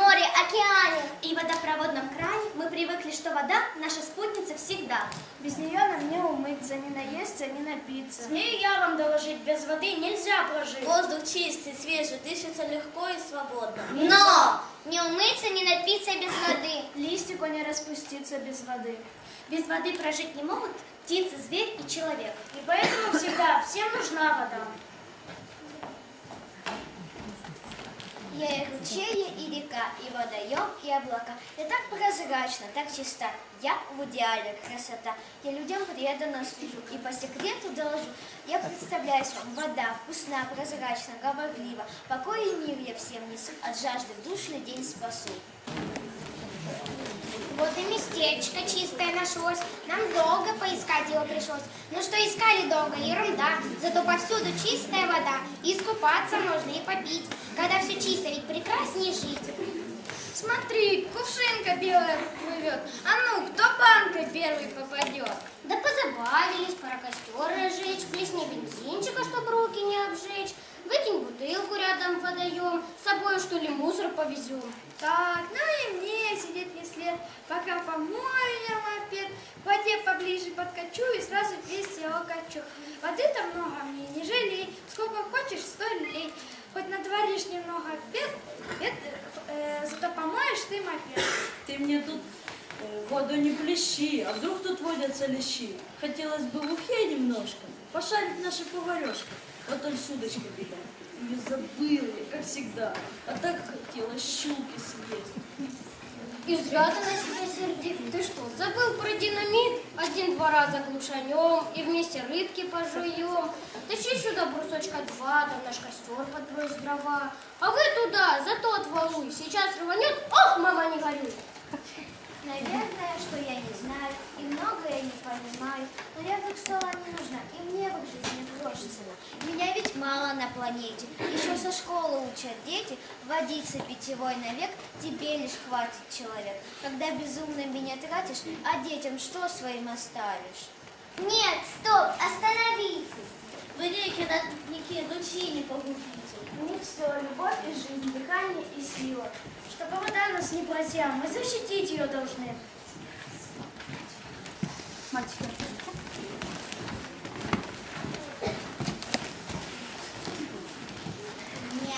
море, океане. И в водопроводном кране мы привыкли, что вода наша спутница всегда. Без нее нам не умыться, не наесться, не напиться. Смею я вам доложить, без воды нельзя прожить. Воздух чистый, свежий, дышится легко и свободно. Но не умыться, не напиться без воды. Листику не распуститься без воды. Без воды прожить не могут птица, зверь и человек. И поэтому всегда всем нужна вода. Я и и река, и водоем, и облака. Я так прозрачна, так чиста. Я в идеале красота. Я людям преданно служу и по секрету доложу. Я представляюсь вам, вода вкусна, прозрачна, говорлива. Покой и мир я всем несу, от жажды душный день спасу. Вот и местечко чистое нашлось. Нам долго поискать его пришлось. Ну что искали долго, ерунда. Зато повсюду чистая вода. И искупаться можно, и попить. Когда все чисто, ведь прекраснее жить. Смотри, кувшинка белая плывет. А ну, кто банкой первый попадет? Да позабавились, пора костер разжечь, плесни бензинчика, чтобы руки не обжечь. Выкинь бутылку рядом водоем, с собой что ли мусор повезем. Так, ну и мне сидеть не след, пока помою я мопед, к воде поближе подкачу и сразу весь его качу. Воды-то много мне, не жалей, сколько хочешь, сто лей. Хоть натворишь немного бед, бед, э, зато помоешь ты мопед. Ты мне тут э, воду не плещи, а вдруг тут водятся лещи. Хотелось бы в ухе немножко пошарить наши поварешки. Вот он с удочкой беда. Ее забыла, я, как всегда. А так хотелось щуки съесть. И зря ты на себя сердит. Ты что, забыл про динамит? Один-два раза глушанем и вместе рыбки пожуем. Тащи сюда брусочка два, да в наш костер подбрось дрова. А вы туда, за тот валуй. Сейчас рванет, ох, мама, не горюй. Наверное, что я не знаю и многое не понимаю, но я вдруг стала не нужна, и мне в их жизни грош цена. Меня ведь мало на планете, еще со школы учат дети, водиться питьевой навек тебе лишь хватит человек. Когда безумно меня тратишь, а детям что своим оставишь? Нет, стоп, остановитесь. Вы реки на пикнике, лучи не погубите. У них все, любовь и жизнь, дыхание и сила. Чтобы вода нас не платила, мы защитить ее должны. Мальчики.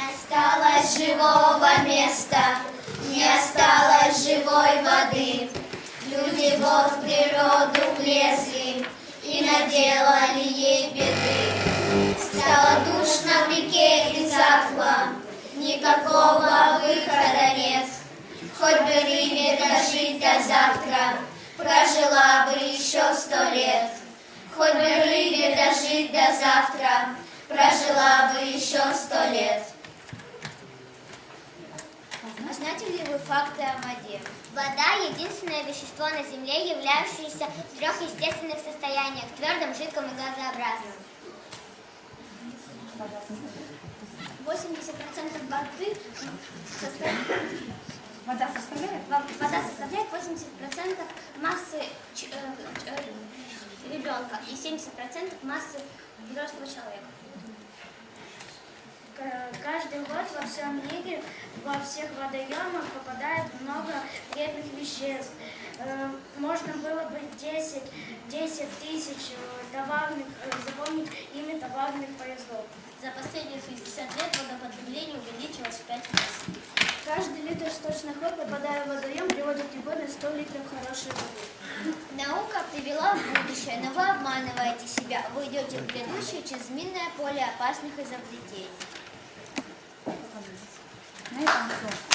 Не осталось живого места, не осталось живой воды. Люди вот в природу влезли и наделали ей беды. Стало душно в реке и затхло, никакого выхода нет. Хоть бы рыбе дожить до завтра, прожила бы еще сто лет. Хоть бы рыбе дожить до завтра, прожила бы еще сто лет. А знаете ли вы факты о воде? Вода – единственное вещество на Земле, являющееся в трех естественных состояниях – твердом, жидком и газообразном. 80% воды состоит... Вода составляет? Вода составляет 80% массы э, э, ребенка и 70% массы взрослого человека. К- Каждый год во всем мире во всех водоемах попадает много вредных веществ. Э, Можно было бы 10, 10 тысяч э, товарных, э, запомнить имя товарных поездов. За последние 60 лет водопотребление увеличилось в 5 раз. Каждый литр сточных вод, попадая в водоем, приводит к на 100 литров хорошей воды. Наука привела в будущее, но вы обманываете себя. Вы идете в грядущее через минное поле опасных изобретений. На этом все.